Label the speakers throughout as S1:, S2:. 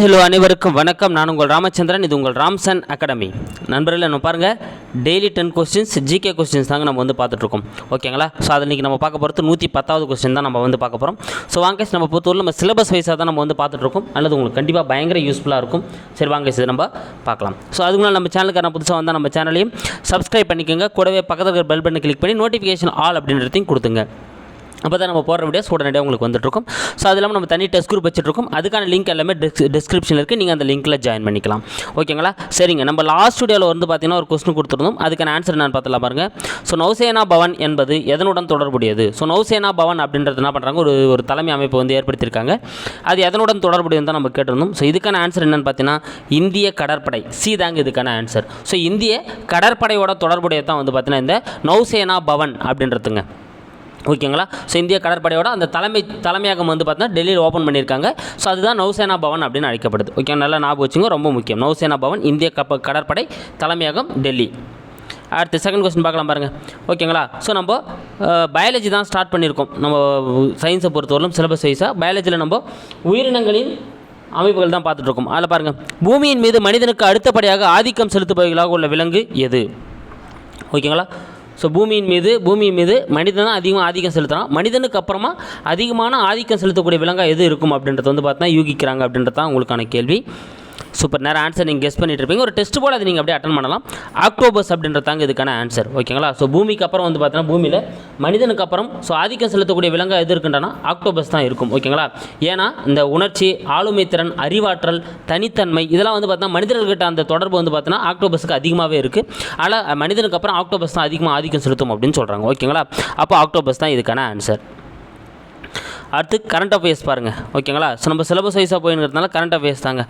S1: Hi hello அனைவருக்கும் வணக்கம். நான் உங்கள் ராமச்சந்திரன் இது உங்கள் ராம்சன் அகாடமி. நண்பர்கள் நம்ம பாருங்கள் daily ten questions GK questions தாங்க நம்ம வந்து பார்த்துட்ருக்கோம். ஓகேங்களா ஸோ அதில் இன்றைக்கி நம்ம பார்க்க போகிறது நூற்றி பத்தாவது கொஸ்டின் தான் நம்ம வந்து பார்க்க போகிறோம் ஸோ வாங்க நம்ம பொறுத்தவரை நம்ம சிலபஸ் வைஸாக தான் நம்ம வந்து பார்த்துட்ருக்கோம். அல்லது உங்களுக்கு கண்டிப்பாக பயங்கர யூஸ்ஃபுல்லாக இருக்கும். சரி வாங்க இது இதை நம்ம பார்க்கலாம். ஸோ அதுக்கு முன்னாடி நம்ம சேனலுக்கு நான் புதுசாக வந்தால் நம்ம சேனலையும் சப்ஸ்கிரைப் பண்ணிக்கோங்க. கூடவே பக்கத்தில் பெல் பட்டனை கிளிக் பண்ணி நோட்டிஃபிகேஷன் ஆல் அப்படின்றதையும் கொடுத்துங்க. அப்போ தான் நம்ம போகிற வீடியோஸ் உடனடியாக உங்களுக்கு வந்துட்டுருக்கும். ஸோ அது இல்லாமல் நம்ம தனி டெஸ்ட் குரூப் வச்சுட்ருக்கோம் அதுக்கான லிங்க் எல்லாமே டிஸ்கிரிப்ஷனில் இருக்குது நீங்கள் அந்த லிங்க்கில் ஜாயின் பண்ணிக்கலாம். ஓகேங்களா சரிங்க. நம்ம லாஸ்ட் வீடியோவில் வந்து பார்த்தீங்கன்னா ஒரு கொஸ்டின் கொடுத்துருந்தோம். அதுக்கான ஆன்சர் நான் பார்த்துலாம் பாருங்கள் ஸோ நௌசேனா பவன் என்பது எதனுடன் தொடர்புடையது? ஸோ நௌசேனா பவன் அப்படின்றது என்ன பண்ணுறாங்க ஒரு ஒரு தலைமை அமைப்பு வந்து ஏற்படுத்தியிருக்காங்க. அது எதனுடன் தொடர்புடையது தான் நம்ம கேட்டிருந்தோம். ஸோ இதுக்கான ஆன்சர் என்னென்னு பார்த்தீங்கன்னா இந்திய கடற்படை. சி தாங்க இதுக்கான ஆன்சர் ஸோ இந்திய கடற்படையோட தொடர்புடையது தான் வந்து பார்த்தீங்கன்னா இந்த நௌசேனா பவன் அப்படின்றதுங்க. ஓகேங்களா? ஸோ இந்திய கடற்படையோட அந்த தலைமை தலைமையகம் வந்து பார்த்தீங்கன்னா டெல்லியில் ஓப்பன் பண்ணியிருக்காங்க. ஸோ அதுதான் நௌசேனா பவன் அப்படின்னு அழைக்கப்படுது. ஓகே நல்லா ஞாபகம் வச்சுங்க ரொம்ப முக்கியம். நௌசேனா பவன் இந்திய கப்ப கடற்படை தலைமையகம் டெல்லி. அடுத்து செகண்ட் கொஸ்டின் பார்க்கலாம் பாருங்கள் ஓகேங்களா? ஸோ நம்ம பயாலஜி தான் ஸ்டார்ட் பண்ணியிருக்கோம். நம்ம சயின்ஸை பொறுத்தவரையிலும் சிலபஸ் வைஸாக பயாலஜியில் நம்ம உயிரினங்களின் அமைப்புகள் தான் பார்த்துட்ருக்கோம் அதில் பாருங்கள் பூமியின் மீது மனிதனுக்கு அடுத்தபடியாக ஆதிக்கம் செலுத்துபவர்களாக உள்ள விலங்கு எது? ஓகேங்களா? ஸோ பூமியின் மீது பூமியின் மீது மனிதன் தான் அதிகமாக ஆதிக்கம் செலுத்துகிறான் மனிதனுக்கு அப்புறமா அதிகமான ஆதிக்கம் செலுத்தக்கூடிய விலங்காக எது இருக்கும் அப்படின்றது வந்து பார்த்தா யூகிக்கிறாங்க அப்படின்றது தான் உங்களுக்கான கேள்வி. சூப்பர். நேரம் ஆன்சர் நீங்கள் கெஸ் பண்ணிட்டு இருப்பீங்க. ஒரு டெஸ்ட் போல் அதை நீங்கள் அப்படியே அட்டன் பண்ணலாம். ஆக்டோபஸ் அப்படின்றதாங்க இதுக்கான ஆன்சர் ஓகேங்களா ஸோ பூமிக்கு அப்புறம் வந்து பார்த்தீங்கன்னா பூமியில் மனிதனுக்கு அப்புறம் ஸோ ஆதிக்கம் செலுத்தக்கூடிய விலங்கு எது இருக்குன்றனா ஆக்டோபஸ் தான் இருக்கும். ஓகேங்களா ஏன்னா இந்த உணர்ச்சி ஆளுமை திறன் அறிவாற்றல் தனித்தன்மை இதெல்லாம் வந்து பார்த்தீங்கன்னா மனிதர்கள்கிட்ட அந்த தொடர்பு வந்து பார்த்தீங்கன்னா ஆக்டோபஸுக்கு அதிகமாகவே இருக்குது ஆனால் மனிதனுக்கு அப்புறம் ஆக்டோபஸ் தான் அதிகமாக ஆதிக்கம் செலுத்தும் அப்படின்னு சொல்கிறாங்க ஓகேங்களா அப்போ ஆக்டோபஸ் தான் இதுக்கான ஆன்சர் அடுத்து கரண்ட் அஃபேர்ஸ் பாருங்கள் ஓகேங்களா ஸோ நம்ம சிலபஸ் வைஸாக போயிருக்கிறதுனால கரண்ட் அஃபேர்ஸ் தாங்க.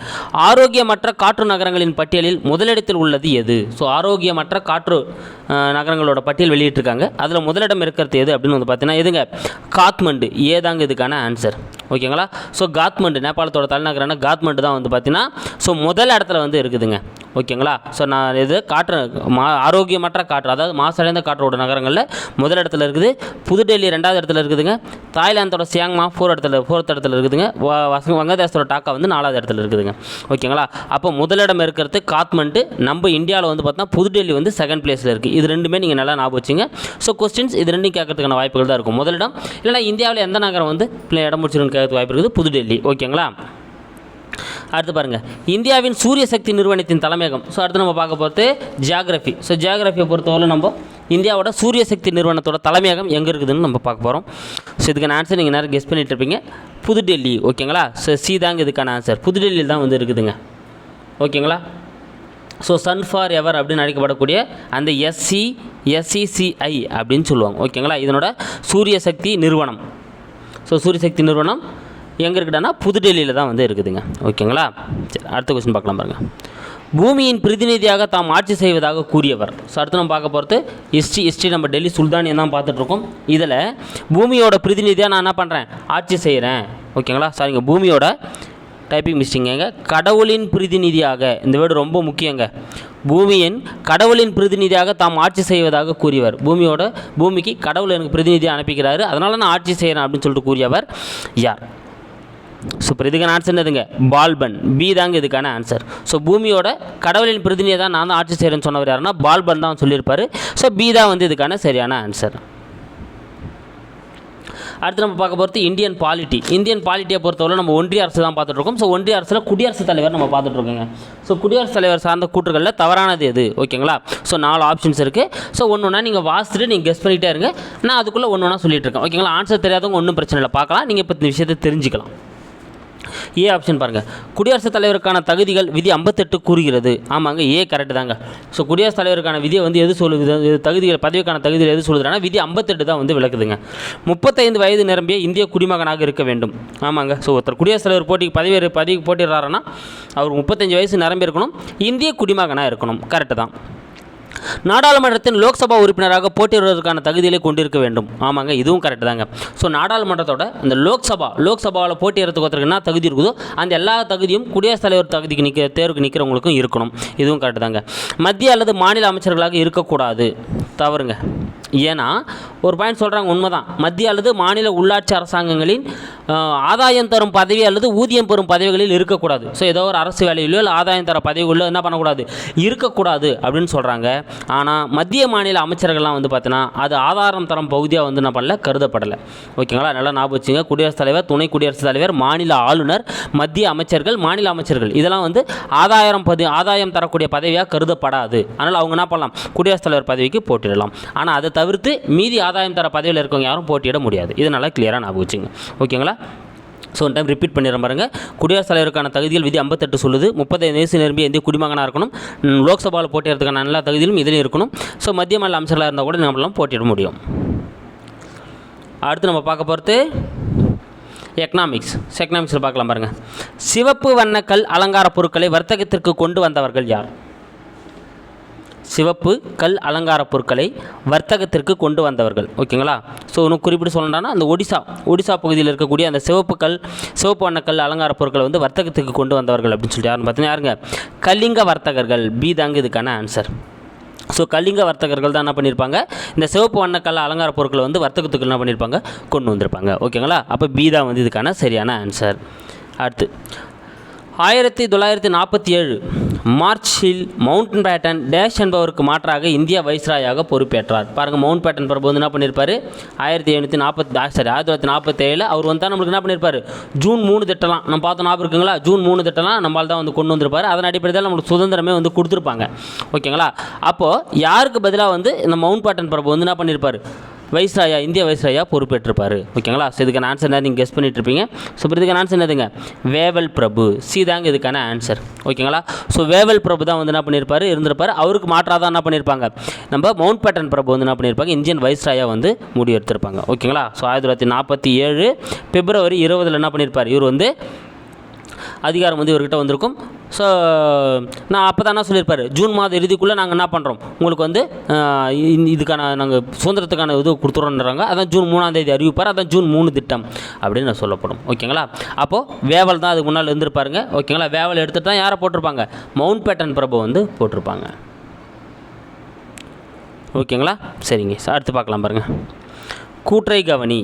S1: ஆரோக்கியமற்ற காற்று நகரங்களின் பட்டியலில் முதலிடத்தில் உள்ளது எது? ஸோ ஆரோக்கியமற்ற காற்று நகரங்களோட பட்டியல் வெளியிட்டிருக்காங்க. அதில் முதலிடம் இருக்கிறது எது அப்படின்னு வந்து பார்த்தீங்கன்னா எதுங்க? காத்மண்டு. ஏதாங்க இதுக்கான ஆன்சர் ஓகேங்களா ஸோ காத்மண்டு நேபாளத்தோட தலைநகரான காத்மண்டு தான் வந்து பார்த்தீங்கன்னா ஸோ முதல் இடத்துல வந்து இருக்குதுங்க. ஓகேங்களா? ஸோ நான் இது காற்று மா ஆரோக்கியமற்ற காற்று அதாவது மாசடைந்த காற்றோட நகரங்களில் முதல் இடத்துல இருக்குது புதுடெல்லி ரெண்டாவது இடத்துல இருக்குதுங்க. தாய்லாந்தோட சியாங்மா ஃபோர் இடத்துல ஃபோர்த் இடத்துல இருக்குதுங்க. வ- வங்கதேசத்தோட டாக்கா வந்து நாலாவது இடத்துல இருக்குதுங்க. ஓகேங்களா? அப்போ முதலிடம் இருக்கிறது காத்மண்டு. நம்ம இந்தியாவில் வந்து பார்த்தா புதுடெல்லி வந்து செகண்ட் பிளேஸில் இருக்குது இது ரெண்டுமே நீங்கள் நல்லா ஞாபகம் வச்சுங்க. ஸோ கொஸ்டின்ஸ் இது ரெண்டும் கேட்கறதுக்கான வாய்ப்புகள் தான் இருக்கும். முதலிடம் இல்லைனா இந்தியாவில் எந்த நகரம் வந்து பிள்ளை இடம் முடிச்சிருன்னு கேட்கறதுக்கு வாய்ப்பு இருக்குது? புதுடெல்லி. ஓகேங்களா? அடுத்து பாருங்கள் இந்தியாவின் சூரிய சக்தி நிறுவனத்தின் தலைமையகம். ஸோ அடுத்து நம்ம பார்க்க போகிறது ஜியாகிரஃபி ஸோ ஜியாகிரஃபியை பொறுத்தவரை நம்ம இந்தியாவோட சூரிய சக்தி நிறுவனத்தோட தலைமையகம் எங்கே இருக்குதுன்னு நம்ம பார்க்க போகிறோம் ஸோ இதுக்கான ஆன்சர் நீங்கள் நேரம் கெஸ் பண்ணிகிட்டு இருப்பீங்க. புதுடெல்லி ஓகேங்களா ஸோ சி தாங்க இதுக்கான ஆன்சர் புதுடெல்லியில் தான் வந்து இருக்குதுங்க. ஓகேங்களா ஸோ சன் ஃபார் எவர் அப்படின்னு அழைக்கப்படக்கூடிய அந்த எஸ்சி எஸ்சிசிஐ அப்படின்னு சொல்லுவாங்க. ஓகேங்களா இதனோட சூரிய சக்தி நிறுவனம். ஸோ சூரிய சக்தி நிறுவனம் எங்கே இருக்குடான்னா புதுடெல்லியில் தான் வந்து இருக்குதுங்க. ஓகேங்களா? சரி அடுத்த கொஸ்டின் பார்க்கலாம் பாருங்கள் பூமியின் பிரதிநிதியாக தாம் ஆட்சி செய்வதாக கூறியவர். ஸோ அடுத்து நம்ம பார்க்க போகிறது ஹிஸ்ட்ரி ஹிஸ்ட்ரி நம்ம டெல்லி சுல்தானியம் தான் பார்த்துட்ருக்கோம். இதில் பூமியோட பிரதிநிதியாக நான் என்ன பண்ணுறேன் ஆட்சி செய்கிறேன் ஓகேங்களா? சாரிங்க பூமியோட டைப்பிங் மிஸ்டிங்க கடவுளின் பிரதிநிதியாக இந்த வேர்டு ரொம்ப முக்கியங்க. பூமியின் கடவுளின் பிரதிநிதியாக தாம் ஆட்சி செய்வதாக கூறியவர். பூமியோட பூமிக்கு கடவுள் எனக்கு பிரதிநிதியாக அனுப்பிக்கிறாரு. அதனால் நான் ஆட்சி செய்கிறேன் அப்படின்னு சொல்லிட்டு கூறியவர் யார்? சூப்பர் இதுக்கான ஆன்சர் என்னதுங்க? பால்பன். பி தாங்க இதுக்கான ஆன்சர் ஸோ பூமியோட கடவுளின் பிரதிநிதியை தான் நான் தான் ஆட்சி செய்கிறேன்னு சொன்னவர் யாருன்னா பால்பன் தான் சொல்லியிருப்பார். ஸோ பி தான் வந்து இதுக்கான சரியான ஆன்சர் அடுத்து நம்ம பார்க்க போகிறது இந்தியன் பாலிட்டி இந்தியன் பாலிட்டியை பொறுத்தவரை நம்ம ஒன்றிய அரசு தான் பார்த்துட்ருக்கோம். ஸோ ஒன்றிய அரசில் குடியரசுத் தலைவர் நம்ம பார்த்துட்ருக்கோங்க. ஸோ குடியரசுத் தலைவர் சார்ந்த கூற்றுகளில் தவறானது எது? ஓகேங்களா? ஸோ நாலு ஆப்ஷன்ஸ் இருக்குது ஸோ ஒன்று ஒன்றா நீங்கள் வாசிட்டு நீங்கள் கெஸ் பண்ணிகிட்டே இருங்க. நான் அதுக்குள்ளே ஒன்று ஒன்றா சொல்லிட்டு இருக்கேன் ஓகேங்களா? ஆன்சர் தெரியாதவங்க ஒன்றும் பிரச்சனை இல்லை. பார்க்கலாம். நீங்கள் இப்போ இந்த விஷயத்தை தெரிஞ்சுக்கலாம். ஏ ஆப்ஷன் பாருங்கள் குடியரசுத் தலைவருக்கான தகுதிகள் விதி ஐம்பத்தெட்டு கூறுகிறது. ஆமாங்க ஏ கரெக்டு தாங்க. ஸோ குடியரசுத் தலைவருக்கான விதியை வந்து எது சொல்லுது? தகுதிகள் பதவிக்கான தகுதிகள் எது சொல்லுதுன்னா விதி ஐம்பத்தெட்டு தான் வந்து விளக்குதுங்க. முப்பத்தைந்து வயது நிரம்பிய இந்திய குடிமகனாக இருக்க வேண்டும். ஆமாங்க ஸோ ஒருத்தர் குடியரசுத் தலைவர் போட்டிக்கு பதவி பதவிக்கு போட்டிடுறாருன்னா அவர் முப்பத்தஞ்சு வயசு நிரம்பி இருக்கணும் இந்திய குடிமகனாக இருக்கணும். கரெக்டு தான். நாடாளுமன்றத்தின் லோக்சபா உறுப்பினராக போட்டியிடுவதற்கான தகுதிகளை கொண்டிருக்க வேண்டும். ஆமாங்க இதுவும் கரெக்டு தாங்க. ஸோ நாடாளுமன்றத்தோட இந்த லோக்சபா லோக்சபாவில் போட்டியிடுறதுக்கு ஒருத்தருக்கு என்ன தகுதி இருக்குதோ அந்த எல்லா தகுதியும் குடியரசுத் தலைவர் தகுதிக்கு நிற்க தேர்வுக்கு நிற்கிறவங்களுக்கும் இருக்கணும். இதுவும் கரெக்ட் தாங்க. மத்திய அல்லது மாநில அமைச்சர்களாக இருக்கக்கூடாது. தவறுங்க. ஏன்னா ஒரு பாயிண்ட் சொல்கிறாங்க உண்மைதான். மத்திய அல்லது மாநில உள்ளாட்சி அரசாங்கங்களின் ஆதாயம் தரும் பதவி அல்லது ஊதியம் பெறும் பதவிகளில் இருக்கக்கூடாது. ஸோ ஏதோ ஒரு அரசு வேலையிலோ இல்லை ஆதாயம் தர பதவிகளிலோ என்ன பண்ணக்கூடாது? இருக்கக்கூடாது அப்படின்னு சொல்கிறாங்க ஆனால் மத்திய மாநில அமைச்சர்கள்லாம் வந்து பார்த்தீங்கன்னா அது ஆதாரம் தரம் பகுதியாக வந்து என்ன பண்ணல கருதப்படலை. ஓகேங்களா நல்லா ஞாபகம் வச்சுங்க. குடியரசுத் தலைவர் துணை குடியரசுத் தலைவர் மாநில ஆளுநர் மத்திய அமைச்சர்கள் மாநில அமைச்சர்கள். இதெல்லாம் வந்து ஆதாயம் பதி ஆதாயம் தரக்கூடிய பதவியாக கருதப்படாது. அதனால் அவங்க என்ன பண்ணலாம்? குடியரசுத் தலைவர் பதவிக்கு போட்டிடலாம். ஆனால் அதை தவிர்த்து மீதி ஆதாயம் தர பதவியில் இருக்கவங்க யாரும் போட்டியிட முடியாது. இது நல்லா கிளியராக ஞாபகம் வச்சுங்க. ஓகேங்களா ஸோ ஒன் டைம் ரிப்பீட் பண்ணிடுறேன் பாருங்க. குடியரசுத் தலைவருக்கான தகுதிகள் விதி ஐம்பத்தெட்டு சொல்லுது. முப்பது வயசு நிரம்பி இந்திய குடிமகனாக இருக்கணும். லோக்சபாவில் போட்டியிடறதுக்கான எல்லா தகுதியிலும் இதிலையும் இருக்கணும். ஸோ மத்திய மாநில அமைச்சர்களாக இருந்தால் கூட நம்மளாம் போட்டியிட முடியும். அடுத்து நம்ம பார்க்க போகிறது எக்கனாமிக்ஸ் எக்கனாமிக்ஸில் பார்க்கலாம் பாருங்கள் சிவப்பு வண்ணக்கல் அலங்கார பொருட்களை வர்த்தகத்திற்கு கொண்டு வந்தவர்கள் யார்? சிவப்பு கல் அலங்கார பொருட்களை வர்த்தகத்திற்கு கொண்டு வந்தவர்கள். ஓகேங்களா? ஸோ இன்னும் குறிப்பிட்டு சொல்லணும்னா அந்த ஒடிசா ஒடிசா பகுதியில் இருக்கக்கூடிய அந்த சிவப்பு கல் சிவப்பு வண்ண கல் அலங்கார பொருட்களை வந்து வர்த்தகத்துக்கு கொண்டு வந்தவர்கள் அப்படின்னு சொல்லிட்டு யாருன்னு பார்த்தீங்கன்னா யாருங்க? கலிங்க வர்த்தகர்கள். பி தாங்க இதுக்கான ஆன்சர் ஸோ கலிங்க வர்த்தகர்கள் தான் என்ன பண்ணியிருப்பாங்க இந்த சிவப்பு வண்ணக்கல்ல அலங்கார பொருட்களை வந்து வர்த்தகத்துக்கு என்ன பண்ணியிருப்பாங்க கொண்டு வந்திருப்பாங்க. ஓகேங்களா? அப்போ பி தான் வந்து இதுக்கான சரியான ஆன்சர் அடுத்து ஆயிரத்தி தொள்ளாயிரத்தி நாற்பத்தி ஏழு மார்ச்சில் மவுண்டன் பேட்டன் டேஷ் என்பவருக்கு மாற்றாக இந்தியா வைஸ்ராயாக பொறுப்பேற்றார். பாருங்கள் மவுண்ட் பேட்டன் பிரபு வந்து என்ன பண்ணியிருப்பாரு ஆயிரத்தி எழுநூற்றி நாற்பத்தி சாரி ஆயிரத்தி தொள்ளாயிரத்தி நாற்பத்தேழில் அவர் வந்தால் நம்மளுக்கு என்ன பண்ணியிருப்பார் ஜூன் மூணு திட்டலாம். நம்ம பார்த்தோம் ஞாபகம் இருக்குங்களா? ஜூன் மூணு திட்டலாம். நம்மளால் தான் வந்து கொண்டு வந்திருப்பார். அதன் அடிப்படையில் நம்மளுக்கு சுதந்திரமே வந்து கொடுத்துருப்பாங்க. ஓகேங்களா? அப்போது யாருக்கு பதிலாக வந்து இந்த மவுண்ட் பேட்டன் பிரபு வந்து என்ன பண்ணியிருப்பார் வைஸ்ராயா இந்திய வைஸ்ராயா பொறுப்பேற்றிருப்பார். ஓகேங்களா? ஸோ இதுக்கான ஆன்சர் என்ன? நீங்கள் கெஸ் பண்ணிட்டு இருப்பீங்க ஸோ இப்போ இதுக்கான ஆன்சர் என்னதுங்க? வேவல் பிரபு. சி தாங்க இதுக்கான ஆன்சர் ஓகேங்களா? ஸோ வேவல் பிரபு தான் வந்து என்ன பண்ணியிருப்பாரு இருந்திருப்பார். அவருக்கு மாற்றாக தான் என்ன பண்ணியிருப்பாங்க நம்ம மவுண்ட் பேட்டன் பிரபு வந்து என்ன பண்ணியிருப்பாங்க இந்தியன் வைஸ்ராயா வந்து முடிவெடுத்திருப்பாங்க ஓகேங்களா? ஸோ ஆயிரத்தி தொள்ளாயிரத்தி நாற்பத்தி ஏழு பிப்ரவரி இருபதில் என்ன பண்ணியிருப்பார் இவர் வந்து அதிகாரம் வந்து இவர்கிட்ட வந்திருக்கும். ஸோ நான் அப்போ தான் என்ன ஜூன் மாத இறுதிக்குள்ளே நாங்கள் என்ன பண்ணுறோம் உங்களுக்கு வந்து இதுக்கான நாங்கள் சுதந்திரத்துக்கான இது கொடுத்துறோன்றாங்க அதான் ஜூன் மூணாம் தேதி அறிவிப்பார். அதான் ஜூன் மூணு திட்டம் அப்படின்னு சொல்லப்படும். ஓகேங்களா? அப்போது வேவல் தான் அதுக்கு முன்னால் இருந்திருப்பாருங்க. ஓகேங்களா? வேவல் எடுத்துகிட்டு தான் யாரை போட்டிருப்பாங்க? மவுண்ட் பேட்டன் பிரபு வந்து போட்டிருப்பாங்க. ஓகேங்களா? சரிங்க. அடுத்து பார்க்கலாம் பாருங்கள் கூற்றை கவனி.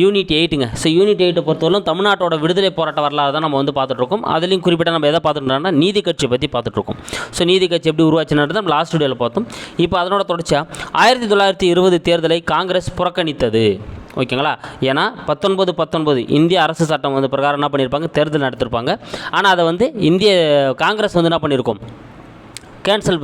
S1: யூனிட் எயிட்டுங்க ஸோ யூனிட் எயிட்டை பொறுத்தவரைக்கும் தமிழ்நாட்டோட விடுதலை போராட்ட வரலாறு தான் நம்ம வந்து பார்த்துட்ருக்கோம். அதுலேயும் குறிப்பிட்ட நம்ம எதை பார்த்துட்டோம்னா நீதி கட்சியை பற்றி பார்த்துட்ருக்கோம். ஸோ நீதி கட்சி எப்படி உருவாச்சுன்றது நம்ம லாஸ்ட் வீடியோவில் பார்த்தோம். இப்போ அதனோட தொடர்ச்சியாக ஆயிரத்தி தொள்ளாயிரத்தி இருபது தேர்தலை காங்கிரஸ் புறக்கணித்தது. ஓகேங்களா? ஏன்னா பத்தொன்பது பத்தொன்பது இந்திய அரசு சட்டம் வந்து பிரகாரம் என்ன பண்ணியிருப்பாங்க? தேர்தல் நடத்திருப்பாங்க ஆனால் அதை வந்து இந்திய காங்கிரஸ் வந்து என்ன பண்ணியிருக்கோம்? கேன்சல்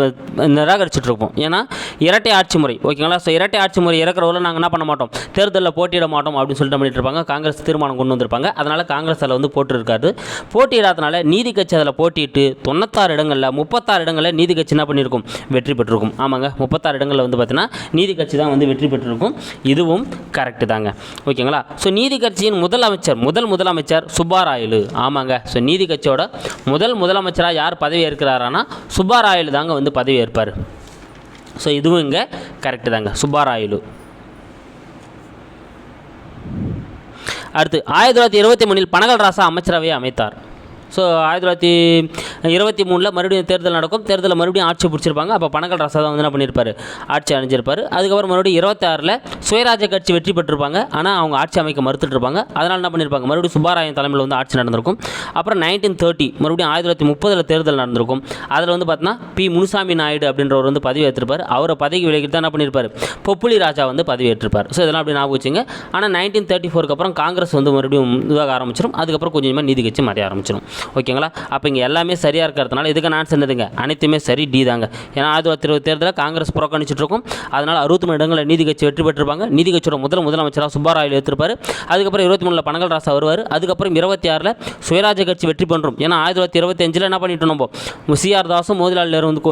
S1: நிராகரிச்சுட்ருப்போம். ஏன்னா இரட்டை ஆட்சி முறை. ஓகேங்களா? ஸோ இரட்டை ஆட்சி முறை இறக்குறவரை நாங்கள் என்ன பண்ண மாட்டோம்? தேர்தலில் போட்டியிட மாட்டோம் அப்படின்னு சொல்லிட்டு பண்ணிட்டு இருப்பாங்க. காங்கிரஸ் தீர்மானம் கொண்டு வந்திருப்பாங்க. அதனால் காங்கிரஸ் அதில் வந்து போட்டிருக்காரு. போட்டியிடாதனால நீதி கட்சி அதில் போட்டியிட்டு தொண்ணூத்தாறு இடங்களில் முப்பத்தாறு இடங்களில் நீதி கட்சி என்ன பண்ணியிருக்கும் வெற்றி பெற்றிருக்கும். ஆமாங்க. முப்பத்தாறு இடங்களில் வந்து பார்த்தீங்கன்னா நீதி கட்சி தான் வந்து வெற்றி பெற்றிருக்கும். இதுவும் கரெக்டு தாங்க. ஓகேங்களா? ஸோ நீதி கட்சியின் முதலமைச்சர் முதல் முதலமைச்சர் சுப்பாராயலு. ஆமாங்க. ஸோ நீதி கட்சியோட முதல் முதலமைச்சராக யார் பதவி ஏற்கிறாரானா சுப்பாராயலு தாங்க வந்து பதவி ஏற்பார் ஸோ இதுவும் இங்கே கரெக்டு தாங்க. சுப்பாராயலு அடுத்து ஆயிரத்தி தொள்ளாயிரத்தி இருபத்தி மூணில் பனகல் ராசா அமைச்சரவையை அமைத்தார். ஸோ ஆயிரத்தி தொள்ளாயிரத்தி இருபத்தி மூணில் மறுபடியும் தேர்தல் நடக்கும். தேர்தலில் மறுபடியும் ஆட்சி பிடிச்சிருப்பாங்க. அப்போ பணக்கல் ராசா தான் வந்து என்ன பண்ணியிருப்பார் ஆட்சி அணிஞ்சிருப்பார். அதுக்கப்புறம் மறுபடியும் இருபத்தாறில் சுயராஜ்ய கட்சி வெற்றி பெற்றிருப்பாங்க. ஆனால் அவங்க ஆட்சி அமைக்க மறுத்துட்டு இருப்பாங்க அதனால் என்ன பண்ணியிருப்பாங்க மறுபடியும் சுப்பாராயன் தலைமையில் வந்து ஆட்சி நடந்திருக்கும். அப்புறம் நைன்டீன் தேர்ட்டி மறுபடியும் ஆயிரத்தி தொள்ளாயிரத்தி முப்பதில் தேர்தல் நடந்திருக்கும். அதில் வந்து பார்த்தீங்கன்னா பி. முனுசாமி நாயுடு அப்படின்றவர் வந்து பதவி ஏற்றிருப்பார். அவரை பதவி விலகிட்டு தான் என்ன பண்ணியிருப்பார் பொப்புளி ராஜா வந்து பதவி ஏற்றிருப்பார். ஸோ இதெல்லாம் அப்படி ஞாபகம் வச்சுங்க. ஆனால் நைன்டீன் தேர்ட்டி ஃபோருக்கு அப்புறம் காங்கிரஸ் வந்து மறுபடியும் இதாக ஆரம்பிச்சிடும் அதுக்கப்புறம் கொஞ்சம் கொஞ்சமாக நீதி கட்சி மறைய ஆரம்பிச்சிடும் ஓகேங்களா? அப்போ இங்கே எல்லாமே சரியாக இருக்கிறதுனால இதுக்கு நான் சொன்னதுங்க. அனைத்துமே சரி டி தாங்க. ஏன்னா ஆயிரத்தி தொள்ளாயிரத்தி இருபது தேர்தலில் காங்கிரஸ் புறக்கணிச்சிட்டு இருக்கும். அதனால் அறுபத்தி மூணு இடங்களில் நீதி கட்சி வெற்றி பெற்றிருப்பாங்க. நீதி கட்சியோட முதல் முதலமைச்சராக சுப்பாராயில் எடுத்திருப்பார். அதுக்கப்புறம் இருபத்தி மூணில் பனகல் ராசா வருவார். அதுக்கப்புறம் இருபத்தி ஆறில் சுயராஜ கட்சி வெற்றி பண்ணுறோம் ஏன்னா ஆயிரத்தி தொள்ளாயிரத்தி இருபத்தஞ்சில் என்ன பண்ணிட்டு நம்ம சிஆர் தாஸும் மோதிலால் நேரு வந்து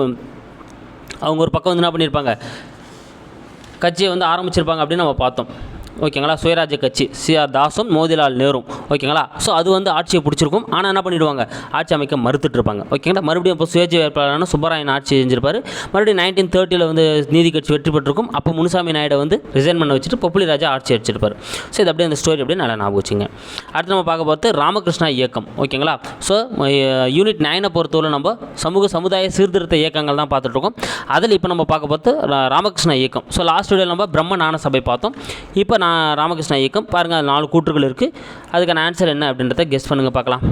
S1: அவங்க ஒரு பக்கம் வந்து என்ன பண்ணியிருப்பாங்க கட்சியை வந்து ஆரம்பிச்சிருப்பாங்க அப்படின்னு நம்ம பார்த்தோம். ஓகேங்களா? சுயராஜ்ய கட்சி சி. ஆர். தாஸும் மோதிலால் நேரும் ஓகேங்களா? ஸோ அது வந்து ஆட்சியை பிடிச்சிருக்கும். ஆனால் என்ன பண்ணிடுவாங்க? ஆட்சி அமைக்க மறுத்துட்டு இருப்பாங்க ஓகேங்களா? மறுபடியும் இப்போ சுயேட்சை வேட்பாளரான சுப்பராயன் ஆட்சி செஞ்சிருப்பார். மறுபடியும் நைன்டீன் தேர்ட்டியில் வந்து நீதி கட்சி வெற்றி பெற்றிருக்கும். அப்போ முனுசாமி நாயுடு வந்து ரிசைன் பண்ண வச்சுட்டு பொப்புளி ராஜா ஆட்சி அடிச்சிருப்பார். ஸோ இது அப்படியே அந்த ஸ்டோரி அப்படியே நல்லா ஞாபகம் வச்சுங்க. அடுத்து நம்ம பார்க்க பார்த்து ராமகிருஷ்ணா இயக்கம். ஓகேங்களா? ஸோ யூனிட் நைனை பொறுத்தவரை நம்ம சமூக சமுதாய சீர்திருத்த இயக்கங்கள் தான் பார்த்துட்ருக்கோம் அதில் இப்போ நம்ம பார்க்க பார்த்து ராமகிருஷ்ணா இயக்கம். ஸோ லாஸ்ட் வீடியோ நம்ம பிரம்ம ஞான சபை பார்த்தோம். இப்போ நான் ராமகிருஷ்ணா இயக்கம். பாருங்கள் அது நாலு கூற்றுகள் இருக்குது அதுக்கான ஆன்சர் என்ன அப்படின்றத கெஸ் பண்ணுங்கள் பார்க்கலாம்.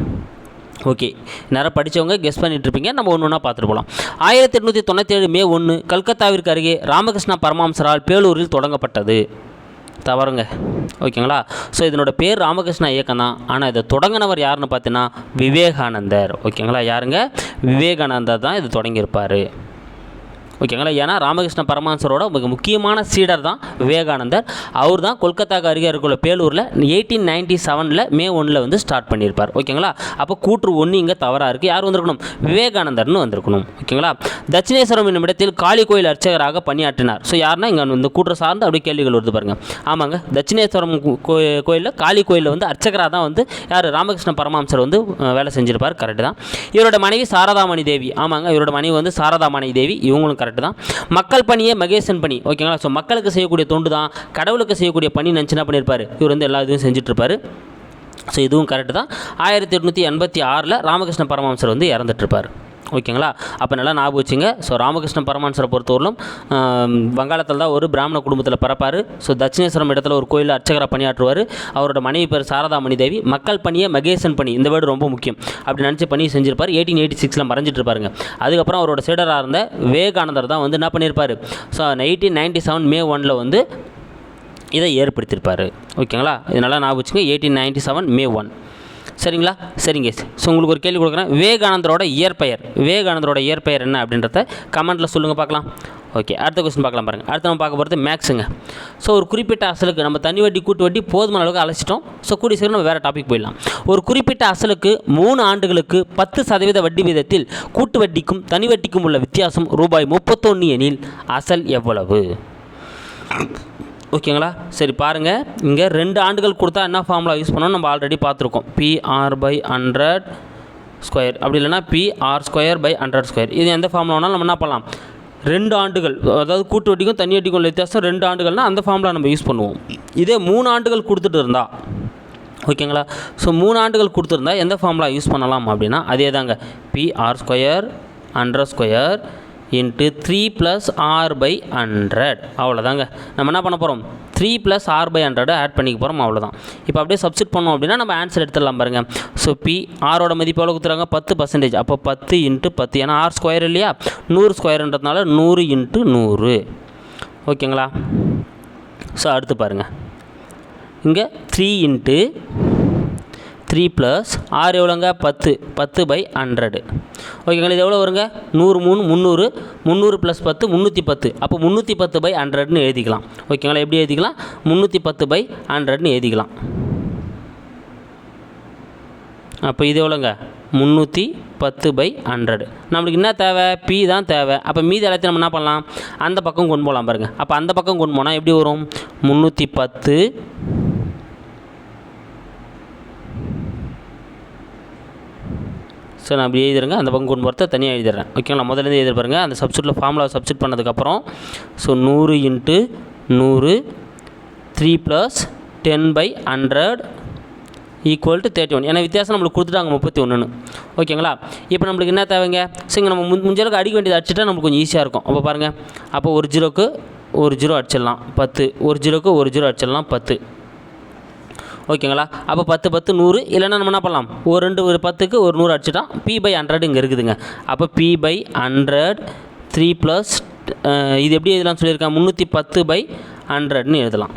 S1: ஓகே நிறைய படித்தவங்க கெஸ் பண்ணிகிட்ருப்பீங்க இருப்பீங்க. நம்ம ஒன்று ஒன்றா பார்த்துட்டு போகலாம் ஆயிரத்தி எட்நூற்றி தொண்ணூற்றி ஏழு மே ஒன்று கல்கத்தாவிற்கு அருகே ராமகிருஷ்ணா பரமாம்சரால் பேலூரில் தொடங்கப்பட்டது. தவறுங்க. ஓகேங்களா ஸோ இதனோட பேர் ராமகிருஷ்ணா இயக்கம் தான். ஆனால் இதை தொடங்கினவர் யாருன்னு பார்த்தீங்கன்னா விவேகானந்தர். ஓகேங்களா யாருங்க? விவேகானந்தர் தான் இது தொடங்கியிருப்பார். ஓகேங்களா? ஏன்னா ராமகிருஷ்ண பரமஹம்சரோட மிக முக்கியமான சீடர் தான் விவேகானந்தர். அவர் தான் கொல்கத்தாக்கு அருகே இருக்கிற பேலூரில் எயிட்டீன் நைன்டி செவனில் மே ஒன்றில் வந்து ஸ்டார்ட் பண்ணியிருப்பார். ஓகேங்களா? அப்போ கூற்று ஒன்று இங்கே தவறாக இருக்குது யார் வந்திருக்கணும்? விவேகானந்தர்னு வந்திருக்கணும். ஓகேங்களா? தட்சிணேஸ்வரம் என்னும் இடத்தில் காளி கோயில் அர்ச்சகராக பணியாற்றினார். ஸோ யாருன்னா இங்கே இந்த கூற்று சார்ந்து அப்படியே கேள்விகள் வருது பாருங்கள் ஆமாங்க. தட்சிணேஸ்வரம் கோயிலில் காளி கோயிலில் வந்து அர்ச்சகராக தான் வந்து யார்? ராமகிருஷ்ண பரமஹம்சர் வந்து வேலை செஞ்சிருப்பார். கரெக்டு தான். இவரோட மனைவி சாரதாமணி தேவி. ஆமாங்க. இவரோட மனைவி வந்து சாரதாமணி தேவி. இவங்களும் கரெக்டு தான். மக்கள் பணியே மகேசன் பணி ஓகேங்களா ஸோ மக்களுக்கு செய்யக்கூடிய தொண்டு தான் கடவுளுக்கு செய்யக்கூடிய பணி நினச்சி என்ன பண்ணியிருப்பார். இவர் வந்து எல்லா இதுவும் செஞ்சிட்ருப்பார். ஸோ இதுவும் கரெக்டு தான். ஆயிரத்தி எட்நூற்றி எண்பத்தி ஆறில் ராமகிருஷ்ண பரமஹம்சர் வந்து இறந்துட்டுருப்பார் ஓகேங்களா? அப்போ நல்லா ஞாபகம் வச்சுங்க. ஸோ ராமகிருஷ்ண பரமான்சரை பொறுத்தவரையிலும் வங்காளத்தில் தான் ஒரு பிராமண குடும்பத்தில் பிறப்பார். ஸோ தட்சிணேஸ்வரம் இடத்துல ஒரு கோயிலில் அர்ச்சகராக பணியாற்றுவார். அவரோட மனைவி பேர் சாரதாமணி தேவி. மக்கள் பணியை மகேசன் பணி. இந்த வேர்டு ரொம்ப முக்கியம். அப்படி நினச்சி பணி செஞ்சிருப்பார். எயிட்டீன் எயிட்டி சிக்ஸில் மறைஞ்சிட்டு இருப்பாருங்க. அதுக்கப்புறம் அவரோட சீடராக இருந்த விவேகானந்தர் தான் வந்து என்ன பண்ணியிருப்பார் so eighteen ninety seven May ஒனில் வந்து இதை ஏற்படுத்தியிருப்பார் ஓகேங்களா? இதனால் நான் வச்சுக்கோங்க eighteen ninety seven May one. சரிங்களா? சரிங்க. ஸோ உங்களுக்கு ஒரு கேள்வி கொடுக்குறேன். விவேகானந்தரோட இயற்பெயர். விவேகானந்தரோட இயற்பெயர் என்ன அப்படின்றத கமெண்ட்டில் சொல்லுங்கள் பார்க்கலாம். ஓகே அடுத்த கொஸ்டின் பார்க்கலாம் பாருங்கள் அடுத்து நம்ம பார்க்க போகிறது மேக்ஸுங்க ஸோ ஒரு குறிப்பிட்ட அசலுக்கு நம்ம தனி வட்டி கூட்டு வட்டி போதுமான அளவுக்கு அழைச்சிட்டோம் ஸோ கூடிய சீக்கிரம் நம்ம வேறு டாபிக் போயிடலாம். ஒரு குறிப்பிட்ட அசலுக்கு மூணு ஆண்டுகளுக்கு பத்து சதவீத வட்டி வீதத்தில் கூட்டு வட்டிக்கும் தனி வட்டிக்கும் உள்ள வித்தியாசம் ரூபாய் முப்பத்தொன்று எனில் அசல் எவ்வளவு? ஓகேங்களா? சரி பாருங்கள் இங்கே ரெண்டு ஆண்டுகள் கொடுத்தா என்ன ஃபார்முலா யூஸ் பண்ணணும்? நம்ம ஆல்ரெடி பார்த்துருக்கோம். பிஆர் பை ஹண்ட்ரட் ஸ்கொயர் அப்படி இல்லைன்னா PR square by hundred square இது எந்த ஃபார்முலா வேணாலும் நம்ம என்ன பண்ணலாம்? ரெண்டு ஆண்டுகள் அதாவது கூட்டு வட்டிக்கும் தனி வட்டிக்கும் உள்ள வித்தியாசம் ரெண்டு ஆண்டுகள்னால் அந்த ஃபார்முலா நம்ம யூஸ் பண்ணுவோம். இதே மூணு ஆண்டுகள் கொடுத்துட்டு இருந்தா ஓகேங்களா? ஸோ மூணு ஆண்டுகள் கொடுத்துருந்தா எந்த ஃபார்முலா யூஸ் பண்ணலாம் அப்படின்னா அதே தாங்க PR square hundred square into three plus R by hundred அவ்வளோதாங்க நம்ம என்ன பண்ண போகிறோம் three plus R by hundred add பண்ணிக்க போகிறோம் அவ்வளோதான் இப்போ அப்படியே சப்ஸ்டிட் பண்ணோம் அப்படின்னா நம்ம ஆன்சர் எடுத்துடலாம் பாருங்கள் ஸோ பி ஆரோட மதிப்பு எவ்வளோ கொடுத்துறாங்க பத்து பர்சன்டேஜ் அப்போ பத்து இன்ட்டு பத்து. ஏன்னா ஆர் ஸ்கொயர் இல்லையா? நூறு ஸ்கொயர்ன்றதுனால நூறு இன்ட்டு நூறு. ஓகேங்களா? ஸோ அடுத்து பாருங்கள் இங்கே த்ரீ இன்ட்டு த்ரீ ப்ளஸ் ஆறு எவ்வளோங்க பத்து பத்து பை ஹண்ட்ரடு. ஓகேங்களா இது எவ்வளோ வருங்க? நூறு மூணு முந்நூறு முந்நூறு ப்ளஸ் பத்து முந்நூற்றி பத்து. அப்போ முந்நூற்றி பத்து பை ஹண்ட்ரட்னு எழுதிக்கலாம். ஓகேங்களா எப்படி எழுதிக்கலாம்? முந்நூற்றி பத்து பை ஹண்ட்ரட்னு எழுதிக்கலாம். அப்போ இது எவ்வளோங்க? முந்நூற்றி பத்து பை ஹண்ட்ரடு. நம்மளுக்கு என்ன தேவை? பி தான் தேவை. அப்போ மீதி எல்லாத்தையும் நம்ம என்ன பண்ணலாம்? அந்த பக்கம் கொண்டு போகலாம் பாருங்கள் அப்போ அந்த பக்கம் கொண்டு போனால் எப்படி வரும்? முந்நூற்றி பத்து ஸோ நான் அப்படி எழுதிடுங்க அந்த பக்கம் கொண்டு போகிறத தனியாக எழுதிடுறேன். ஓகேங்களா முதலேருந்து எழுதி பாருங்கள் அந்த சப்ஸ்டியூட்டில் ஃபார்முலா சப்ஸ்டியூட் பண்ணதுக்கப்புறம் ஸோ நூறு இன்ட்டு நூறு three plus ten by hundred equal to thirty one ஏன்னா வித்தியாசம் நம்மளுக்கு கொடுத்துட்டாங்க முப்பத்தி ஒன்றுன்னு ஓகேங்களா இப்போ நம்மளுக்கு என்ன தேவைங்க? சரிங்க நம்ம முஞ்சளவுக்கு அடிக்க வேண்டியது அடிச்சுட்டா நம்மளுக்கு கொஞ்சம் ஈஸியாக இருக்கும். அப்போ பாருங்கள் அப்போ ஒரு ஜீரோக்கு ஒரு ஜீரோ அடிச்சிடலாம். பத்து. ஒரு ஜீரோக்கு ஒரு ஜீரோ அடிச்சிடலாம். பத்து. ஓகேங்களா? அப்போ பத்து பத்து நூறு. இல்லைன்னா நம்ம என்ன பண்ணலாம்? ஒரு ரெண்டு ஒரு பத்துக்கு ஒரு நூறு அடிச்சிட்டோம் பி பை ஹண்ட்ரட் இங்கே இருக்குதுங்க. அப்போ P by hundred three plus இது எப்படி எழுதலாம் சொல்லியிருக்கேன்? முந்நூற்றி பத்து பை ஹண்ட்ரட்னு எழுதலாம்.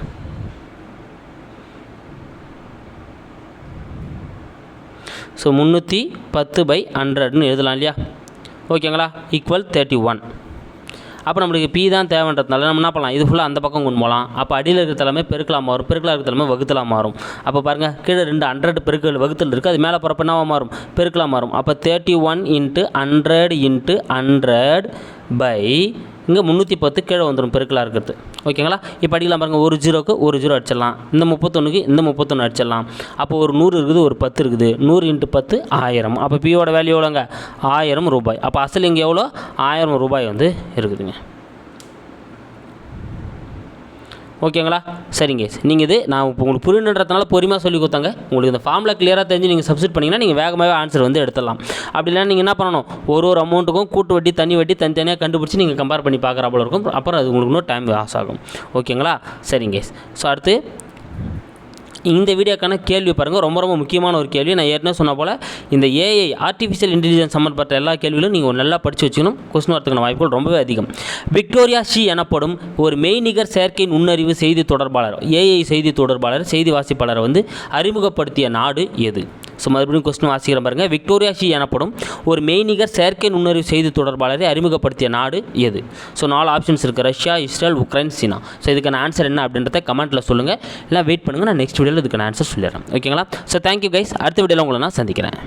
S1: ஸோ முந்நூற்றி பத்து பை ஹண்ட்ரட்னு எழுதலாம் இல்லையா? ஓகேங்களா? ஈக்குவல் தேர்ட்டி ஒன் அப்போ நம்மளுக்கு பி தான் தேவைன்றதுனால நம்ம என்ன பண்ணலாம்? இது ஃபுல்லாக அந்த பக்கம் கொண்டு போகலாம். அப்போ அடியில் இருக்கிற தலைமை பெருக்கலாம் மாறும். பெருக்கலாக இருக்கிற தலைமை வகுத்தலாம் மாறும். அப்போ பாருங்கள் கீழே ரெண்டு ஹண்ட்ரட் பெருக்கல் வகுத்தல் இருக்குது அது மேலே போகிறப்ப என்னவாக மாறும்? பெருக்கலாம் மாறும். அப்போ thirty one into hundred into hundred by இங்கே முந்நூற்றி பத்து கீழே வந்துடும் பெருக்கலாக இருக்கிறது. ஓகேங்களா? இப்போ அடிக்கலாம் பாருங்கள் ஒரு ஜீரோக்கு ஒரு ஜீரோ அடிச்சிடலாம். இந்த முப்பத்தொன்றுக்கு இந்த முப்பத்தொன்று அடிச்சிடலாம். அப்போ ஒரு நூறு இருக்குது ஒரு பத்து இருக்குது. நூறு இன்ட்டு பத்து ஆயிரம். அப்போ பியோட வேல்யூ எவ்வளோங்க? ஆயிரம் ரூபாய். அப்போ அசல் இங்கே எவ்வளோ? ஆயிரம் ரூபாய் வந்து இருக்குதுங்க. ஓகேங்களா? சரிங்க. நீங்கள் இது நான் இப்போ உங்களுக்கு புரியணுன்றதுனால பொறுமையாக சொல்லி கொடுத்தாங்க. உங்களுக்கு இந்த ஃபார்மில் கிளியராக தெரிஞ்சு நீங்கள் சப்ஸ்டிட் பண்ணிங்கன்னா நீங்கள் வேகமாகவே ஆன்சர் வந்து எடுத்துடலாம். அப்படி இல்லைன்னா நீங்கள் என்ன பண்ணணும்? ஒரு ஒரு அமௌண்ட்டுக்கும் கூட்டு வட்டி தனி வட்டி தனித்தனியாக கண்டுபிடிச்சி நீங்கள் கம்பேர் பண்ணி பார்க்குற போல இருக்கும். அப்புறம் அது உங்களுக்கு இன்னும் டைம் லாஸ் ஆகும். ஓகேங்களா? சரிங்க. ஸோ அடுத்து இந்த வீடியோக்கான கேள்வி பாருங்கள் ரொம்ப ரொம்ப முக்கியமான ஒரு கேள்வி. நான் ஏற்கனவே சொன்ன போல் இந்த ஏஐ ஆர்டிஃபிஷியல் இன்டெலிஜென்ஸ் சம்மந்தப்பட்ட எல்லா கேள்விகளும் நீங்கள் நல்லா படித்து வச்சுக்கணும். கொஸ்டின் வரதுக்கான வாய்ப்புகள் ரொம்பவே அதிகம். விக்டோரியா ஷி எனப்படும் ஒரு மெய்நிகர் செயற்கை நுண்ணறிவு செய்தி தொடர்பாளர் ஏஐ செய்தி தொடர்பாளர் செய்தி வாசிப்பாளரை வந்து அறிமுகப்படுத்திய நாடு எது? ஸோ மறுபடியும் கொஸ்டின் வாசிக்கிற பாருங்க. விக்டோரியா ஷி எனப்படும் ஒரு மெய்நிகர் செயற்கை நுண்ணறிவு செய்தி தொடர்பாளரை அறிமுகப்படுத்திய நாடு எது? ஸோ நாலு ஆப்ஷன்ஸ் இருக்குது ரஷ்யா இஸ்ரேல் உக்ரைன் சீனா ஸோ இதுக்கான ஆன்சர் என்ன அப்படின்றத கமெண்ட்டில் சொல்லுங்கள் இல்லை வெயிட் பண்ணுங்கள் நான் நெக்ஸ்ட் வீடியோவில் இதுக்கான ஆன்சர் சொல்லிடுறேன். ஓகேங்களா ஸோ தேங்க்யூ கைஸ் அடுத்த வீடியோவில் உங்களை நான் சந்திக்கிறேன்.